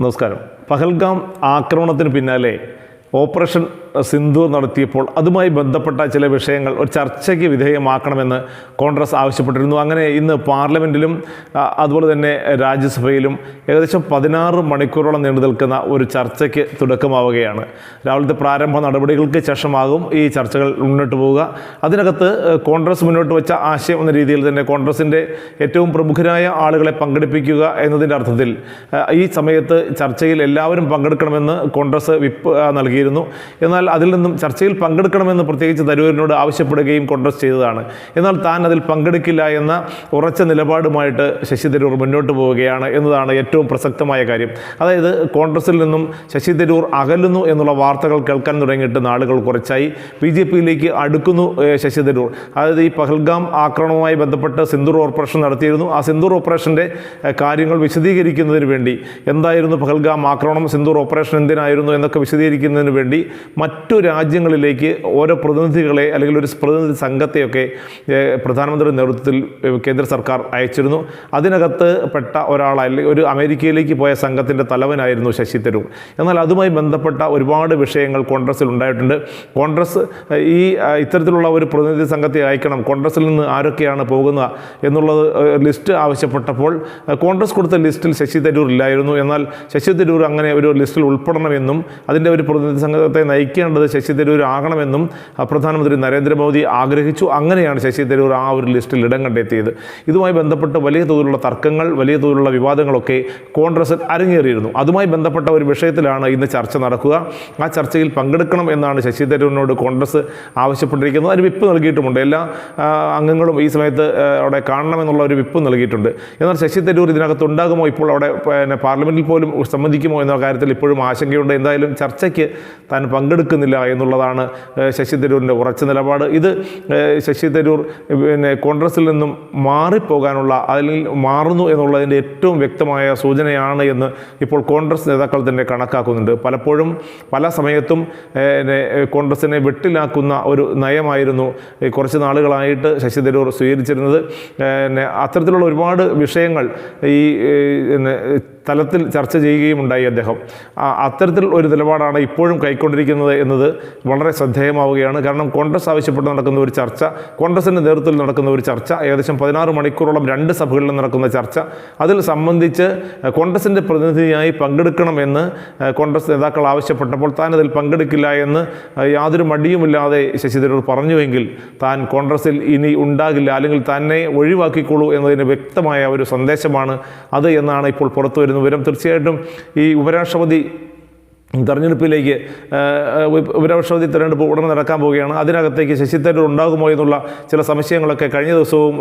നമസ്കാരം. പഹൽഗാം ആക്രമണത്തിന് പിന്നാലെ ഓപ്പറേഷൻ സിന്ധു നടത്തിയപ്പോൾ അതുമായി ബന്ധപ്പെട്ട ചില വിഷയങ്ങൾ ഒരു ചർച്ചയ്ക്ക് വിധേയമാക്കണമെന്ന് കോൺഗ്രസ് ആവശ്യപ്പെട്ടിരുന്നു. അങ്ങനെ ഇന്ന് പാർലമെന്റിലും അതുപോലെ തന്നെ രാജ്യസഭയിലും ഏകദേശം പതിനാറ് മണിക്കൂറോളം നീണ്ടു നിൽക്കുന്ന ഒരു ചർച്ചയ്ക്ക് തുടക്കമാവുകയാണ്. രാവിലത്തെ പ്രാരംഭ നടപടികൾക്ക് ശേഷമാകും ഈ ചർച്ചകൾ മുന്നോട്ട് പോവുക. അതിനകത്ത് കോൺഗ്രസ് മുന്നോട്ട് വെച്ച ആശയം എന്ന രീതിയിൽ തന്നെ കോൺഗ്രസിന്റെ ഏറ്റവും പ്രമുഖരായ ആളുകളെ പങ്കെടുപ്പിക്കുക എന്നതിന്റെ അർത്ഥത്തിൽ ഈ സമയത്ത് ചർച്ചയിൽ എല്ലാവരും പങ്കെടുക്കണമെന്ന് കോൺഗ്രസ് വിപ്പ് ആ, നൽകിയിരുന്നു എന്നാൽ അതിൽ നിന്നും ചർച്ചയിൽ പങ്കെടുക്കണമെന്ന് പ്രത്യേകിച്ച് തരൂരിനോട് ആവശ്യപ്പെടുകയും കോൺഗ്രസ് ചെയ്തതാണ്. എന്നാൽ താൻ അതിൽ പങ്കെടുക്കില്ല എന്ന ഉറച്ച നിലപാടുമായിട്ട് ശശി തരൂർ മുന്നോട്ട് പോവുകയാണ് എന്നതാണ് ഏറ്റവും പ്രസക്തമായ കാര്യം. അതായത് കോൺഗ്രസിൽ നിന്നും ശശി തരൂർ അകലുന്നു എന്നുള്ള വാർത്തകൾ കേൾക്കാൻ തുടങ്ങിയിട്ട് നാളുകൾ കുറച്ചായി. ബി ജെ പിയിലേക്ക് അടുക്കുന്നു ശശി തരൂർ. അതായത് ഈ പഹൽഗാം ആക്രമണവുമായി ബന്ധപ്പെട്ട് സിന്ദൂർ ഓപ്പറേഷൻ നടത്തിയിരുന്നു. ആ സിന്ദൂർ ഓപ്പറേഷന്റെ കാര്യങ്ങൾ വിശദീകരിക്കുന്നതിന് വേണ്ടി. എന്തായിരുന്നു പഹൽഗാം ആക്രമണം സിന്ദൂർ ഓപ്പറേഷൻ എന്തിനായിരുന്നു എന്നൊക്കെ വിശദീകരിക്കുന്നതിന് വേണ്ടി മറ്റു രാജ്യങ്ങളിലേക്ക് ഓരോ പ്രതിനിധികളെ അല്ലെങ്കിൽ ഒരു പ്രതിനിധി സംഘത്തെയൊക്കെ പ്രധാനമന്ത്രി നേതൃത്വത്തിൽ കേന്ദ്ര സർക്കാർ അയച്ചിരുന്നു. അതിനകത്ത് പെട്ട ഒരാൾ അല്ലെങ്കിൽ ഒരു അമേരിക്കയിലേക്ക് പോയ സംഘത്തിന്റെ തലവനായിരുന്നു ശശി തരൂർ. എന്നാൽ അതുമായി ബന്ധപ്പെട്ട ഒരുപാട് വിഷയങ്ങൾ കോൺഗ്രസ്സിൽ ഉണ്ടായിട്ടുണ്ട്. കോൺഗ്രസ് ഈ ഇത്തരത്തിലുള്ള ഒരു പ്രതിനിധി സംഘത്തെ അയക്കണം കോൺഗ്രസ്സിൽ നിന്ന് ആരൊക്കെയാണ് പോകുന്നത് എന്നുള്ളത് ലിസ്റ്റ് ആവശ്യപ്പെട്ടപ്പോൾ കോൺഗ്രസ് കൊടുത്ത ലിസ്റ്റിൽ ശശി തരൂർ ഇല്ലായിരുന്നു. എന്നാൽ ശശി തരൂർ അങ്ങനെ ഒരു ലിസ്റ്റിൽ ഉൾപ്പെടണമെന്നും അതിന്റെ ഒരു പ്രതിനിധി സംഘത്തെ നയിക്കേണ്ടത് ശശി തരൂർ ആകണമെന്നും പ്രധാനമന്ത്രി നരേന്ദ്രമോദി ആഗ്രഹിച്ചു. അങ്ങനെയാണ് ശശി തരൂർ ആ ഒരു ലിസ്റ്റിൽ ഇടം കണ്ടെത്തിയത്. ഇതുമായി ബന്ധപ്പെട്ട് വലിയ തോതിലുള്ള തർക്കങ്ങൾ വലിയ തോതിലുള്ള വിവാദങ്ങളൊക്കെ കോൺഗ്രസിൽ അരങ്ങേറിയിരുന്നു. അതുമായി ബന്ധപ്പെട്ട ഒരു വിഷയത്തിലാണ് ഇന്ന് ചർച്ച നടക്കുക. ആ ചർച്ചയിൽ പങ്കെടുക്കണം എന്നാണ് ശശി തരൂരിനോട് കോൺഗ്രസ് ആവശ്യപ്പെട്ടിരിക്കുന്നത്. അതിന് വിപ്പ് നൽകിയിട്ടുമുണ്ട്. എല്ലാ അംഗങ്ങളും ഈ സമയത്ത് അവിടെ കാണണമെന്നുള്ള ഒരു വിപ്പ് നൽകിയിട്ടുണ്ട്. എന്നാൽ ശശി തരൂർ ഇതിനകത്ത് ഉണ്ടാകുമോ? ഇപ്പോൾ അവിടെ പിന്നെ പാർലമെന്റിൽ പോലും സംബന്ധിക്കുമോ എന്ന കാര്യത്തിൽ ഇപ്പോഴും ആശങ്കയുണ്ട്. എന്തായാലും ചർച്ചയ്ക്ക് താൻ പങ്കെടുക്കുന്നില്ല എന്നുള്ളതാണ് ശശി തരൂരിന്റെ ഉറച്ച നിലപാട്. ഇത് ശശി തരൂർ പിന്നെ കോൺഗ്രസിൽ നിന്നും മാറിപ്പോകാനുള്ള അല്ലെങ്കിൽ മാറുന്നു എന്നുള്ളതിന്റെ ഏറ്റവും വ്യക്തമായ സൂചനയാണ് എന്ന് ഇപ്പോൾ കോൺഗ്രസ് നേതാക്കൾ തന്നെ കണക്കാക്കുന്നുണ്ട്. പലപ്പോഴും പല സമയത്തും കോൺഗ്രസിനെ വെട്ടിലാക്കുന്ന ഒരു നയമായിരുന്നു കുറച്ച് നാളുകളായിട്ട് ശശി തരൂർ സ്വീകരിച്ചിരുന്നത്. അത്തരത്തിലുള്ള ഒരുപാട് വിഷയങ്ങൾ ഈ തലത്തിൽ ചർച്ച ചെയ്യുകയും ഉണ്ടായി അദ്ദേഹം അത്തരത്തിൽ ഒരു നിലപാടാണ് ഇപ്പോഴും കൈക്കൊണ്ടിരിക്കുന്നത് എന്നത് വളരെ ശ്രദ്ധേയമാവുകയാണ്. കാരണം കോൺഗ്രസ് ആവശ്യപ്പെട്ട് നടക്കുന്ന ഒരു ചർച്ച കോൺഗ്രസിന്റെ നേതൃത്വത്തിൽ നടക്കുന്ന ഒരു ചർച്ച ഏകദേശം പതിനാറ് മണിക്കൂറോളം രണ്ട് സഭകളിൽ നടക്കുന്ന ചർച്ച അതിൽ സംബന്ധിച്ച് കോൺഗ്രസിന്റെ പ്രതിനിധിയായി പങ്കെടുക്കണമെന്ന് കോൺഗ്രസ് നേതാക്കൾ ആവശ്യപ്പെട്ടപ്പോൾ താൻ അതിൽ പങ്കെടുക്കില്ല എന്ന് യാതൊരു മടിയുമില്ലാതെ ശശി തരൂർ പറഞ്ഞുവെങ്കിൽ താൻ കോൺഗ്രസിൽ ഇനി ഉണ്ടാകില്ല അല്ലെങ്കിൽ തന്നെ ഒഴിവാക്കിക്കോളൂ എന്നതിന് വ്യക്തമായ ഒരു സന്ദേശമാണ് അത് എന്നാണ് ഇപ്പോൾ പുറത്തു വരുന്ന വിവരം തീർച്ചയായിട്ടും ഈ ഉപരാഷ്ട്രപതി തെരഞ്ഞെടുപ്പിലേക്ക് ഉപരാഷ്ട്രപതി തെരഞ്ഞെടുപ്പ് ഉടനെ നടക്കാൻ പോവുകയാണ്. അതിനകത്തേക്ക് ശശി തരൂർ ഉണ്ടാകുമോ എന്നുള്ള ചില സംശയങ്ങളൊക്കെ കഴിഞ്ഞ ദിവസവും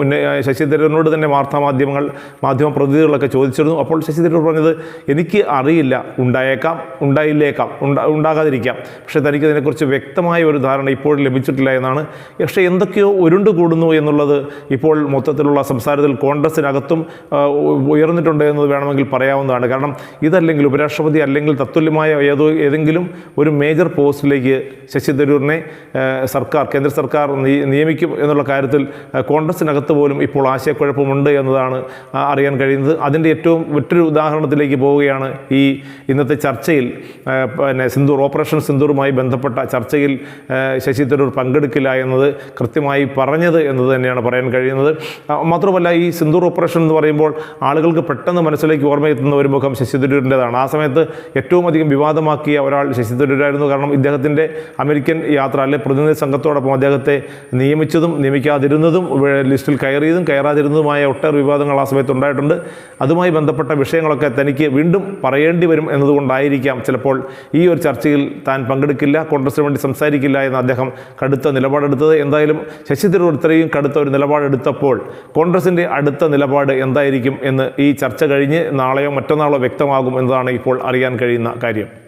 ശശി തരൂരിനോട് തന്നെ വാർത്താമാധ്യമങ്ങൾ മാധ്യമ പ്രതിനിധികളൊക്കെ ചോദിച്ചിരുന്നു. അപ്പോൾ ശശി തരൂർ പറഞ്ഞത് എനിക്ക് അറിയില്ല ഉണ്ടായേക്കാം ഉണ്ടായില്ലേക്കാം ഉണ്ടാ ഉണ്ടാകാതിരിക്കാം. പക്ഷേ തനിക്ക് ഇതിനെക്കുറിച്ച് വ്യക്തമായ ഒരു ധാരണ ഇപ്പോൾ ലഭിച്ചിട്ടില്ല എന്നാണ്. പക്ഷേ എന്തൊക്കെയോ ഉരുണ്ടു കൂടുന്നു എന്നുള്ളത് ഇപ്പോൾ മൊത്തത്തിലുള്ള സംസാരത്തിൽ കോൺഗ്രസിനകത്തും ഉയർന്നിട്ടുണ്ട് എന്നത് വേണമെങ്കിൽ പറയാവുന്നതാണ്. കാരണം ഇതല്ലെങ്കിൽ ഉപരാഷ്ട്രപതി അല്ലെങ്കിൽ തത്തുല്യമായ ഏതോ ഏതെങ്കിലും ഒരു മേജർ പോസ്റ്റിലേക്ക് ശശി തരൂരിനെ സർക്കാർ കേന്ദ്ര സർക്കാർ നിയമിക്കും എന്നുള്ള കാര്യത്തിൽ കോൺഗ്രസിനകത്ത് പോലും ഇപ്പോൾ ആശയക്കുഴപ്പമുണ്ട് എന്നതാണ് അറിയാൻ കഴിയുന്നത്. അതിന്റെ ഏറ്റവും മറ്റൊരു ഉദാഹരണത്തിലേക്ക് പോവുകയാണ് ഈ ഇന്നത്തെ ചർച്ചയിൽ പിന്നെ സിന്ദൂർ ഓപ്പറേഷൻ സിന്ദൂറുമായി ബന്ധപ്പെട്ട ചർച്ചയിൽ ശശി തരൂർ പങ്കെടുക്കില്ല എന്നത് കൃത്യമായി പറഞ്ഞത് എന്നത് തന്നെയാണ് പറയാൻ കഴിയുന്നത്. മാത്രമല്ല ഈ സിന്ദൂർ ഓപ്പറേഷൻ എന്ന് പറയുമ്പോൾ ആളുകൾക്ക് പെട്ടെന്ന് മനസ്സിലേക്ക് ഓർമ്മയെത്തുന്ന ഒരു മുഖം ശശി തരൂരിന്റെതാണ്. ആ സമയത്ത് ഏറ്റവും അധികം വിവാദമാക്കിയ ഒരാൾ ശശി തരൂരായിരുന്നു. കാരണം ഇദ്ദേഹത്തിന്റെ അമേരിക്കൻ യാത്ര അല്ലെ പ്രതിനിധി സംഘത്തോടൊപ്പം അദ്ദേഹത്തെ നിയമിച്ചതും നിയമിക്കാതിരുന്നതും ലിസ്റ്റിൽ കയറിയതും കയറാതിരുന്നതുമായ ഒട്ടേറെ വിവാദങ്ങൾ ആ സമയത്ത് ഉണ്ടായിട്ടുണ്ട്. അതുമായി ബന്ധപ്പെട്ട വിഷയങ്ങളൊക്കെ തനിക്ക് വീണ്ടും പറയേണ്ടി വരും എന്നതുകൊണ്ടായിരിക്കാം ചിലപ്പോൾ ഈ ഒരു ചർച്ചയിൽ താൻ പങ്കെടുക്കില്ല കോൺഗ്രസിന് വേണ്ടി സംസാരിക്കില്ല എന്ന് അദ്ദേഹം കടുത്ത നിലപാടെടുത്തത്. എന്തായാലും ശശി തരൂർ ഇത്രയും കടുത്ത ഒരു നിലപാടെടുത്തപ്പോൾ കോൺഗ്രസിന്റെ അടുത്ത നിലപാട് എന്തായിരിക്കും എന്ന് ഈ ചർച്ച കഴിഞ്ഞ് നാളെയോ മറ്റന്നാളോ വ്യക്തമാകും എന്നതാണ് ഇപ്പോൾ അറിയാൻ കഴിയുന്ന കാര്യം.